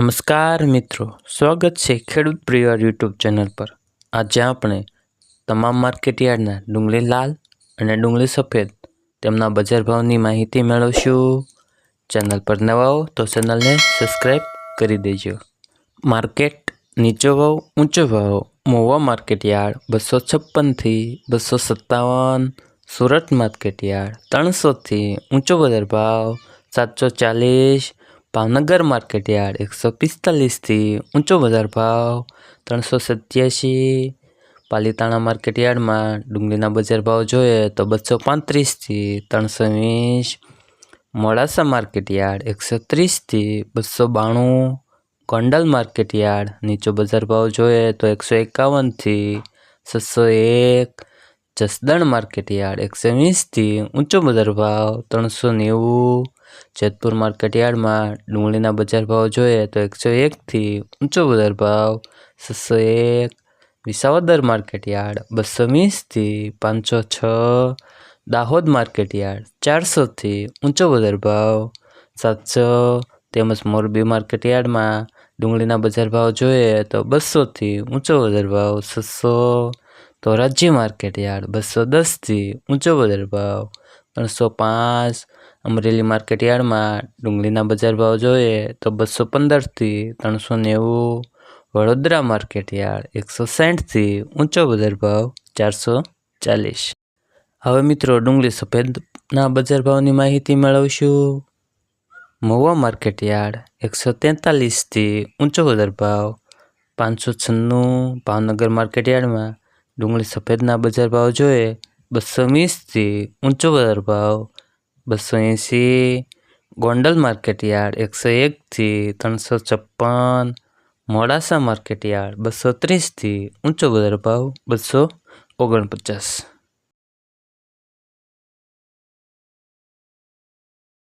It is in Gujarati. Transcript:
નમસ્કાર મિત્રો, સ્વાગત છે ખેડૂત પ્રિય યુટ્યુબ ચેનલ પર. આજે આપણે તમામ માર્કેટયાર્ડના ડુંગળી લાલ અને ડુંગળી સફેદ તેમના બજાર ભાવની માહિતી મેળવશું. ચેનલ પર નવા હો તો ચેનલને સબસ્ક્રાઈબ કરી દેજો. માર્કેટ નીચો ભાવ, ઊંચો ભાવ, મોવા માર્કેટયાર્ડ, બસો છપ્પનથી બસો સત્તાવન, સુરત માર્કેટયાર્ડ ત્રણસોથી ઊંચો બજાર ભાવ, સાતસો ચાલીસ ભાવનગર માર્કેટ યાર્ડ એકસો પિસ્તાલીસથી ઊંચો બજાર ભાવ ત્રણસો સત્યાસી. પાલીતાણા માર્કેટયાર્ડમાં ડુંગળીના બજાર ભાવ જોઈએ તો બસો પાંત્રીસથી ત્રણસો વીસ. મોડાસા માર્કેટ યાર્ડ એકસો ત્રીસથી બસો બાણું. ગોંડલ માર્કેટ યાર્ડ નીચો બજાર ભાવ જોઈએ તો એકસો એકાવનથી છસો એક. જસદણ માર્કેટ યાર્ડ એકસો વીસથી ઊંચો બજાર ભાવ ત્રણસો નેવું. જેતપુર માર્કેટયાર્ડમાં ડુંગળીના બજાર ભાવ જોઈએ તો એકસો એકથી ઊંચો બજાર ભાવ છસો એક વિસાવદર માર્કેટયાર્ડ બસો વીસથી પાંચસો છ દાહોદ માર્કેટયાર્ડ ચારસોથી ઊંચો બજાર ભાવ સાતસો. તેમજ મોરબી માર્કેટયાર્ડમાં ડુંગળીના બજાર ભાવ જોઈએ તો બસોથી ઊંચો બજાર ભાવ છસો. ધોરાજી માર્કેટયાર્ડ બસો દસથી ઊંચો બજાર ભાવ ત્રણસો પાંચ, અમરેલી માર્કેટયાર્ડમાં ડુંગળીના બજાર ભાવ જોઈએ તો બસો પંદરથી ત્રણસો નેવું, વડોદરા માર્કેટયાર્ડ એકસો સાઠથી ઊંચો બજાર ભાવ ચારસો ચાલીસ. હવે મિત્રો ડુંગળી સફેદના બજાર ભાવની માહિતી મેળવશું. મહુવા માર્કેટયાર્ડ એકસો તેતાલીસથી ઊંચો બજાર ભાવ પાંચસો છન્નું, ભાવનગર માર્કેટયાર્ડમાં ડુંગળી સફેદના બજાર ભાવ જોઈએ બસો વીસથી ઊંચો બજાર ભાવ, બસો એંસી ગોંડલ માર્કેટયાર્ડ એકસો એકથી ત્રણસો છપ્પન મોડાસા માર્કેટયાર્ડ બસો ત્રીસથી ઊંચો બજાર ભાવ, બસો ઓગણપચાસ.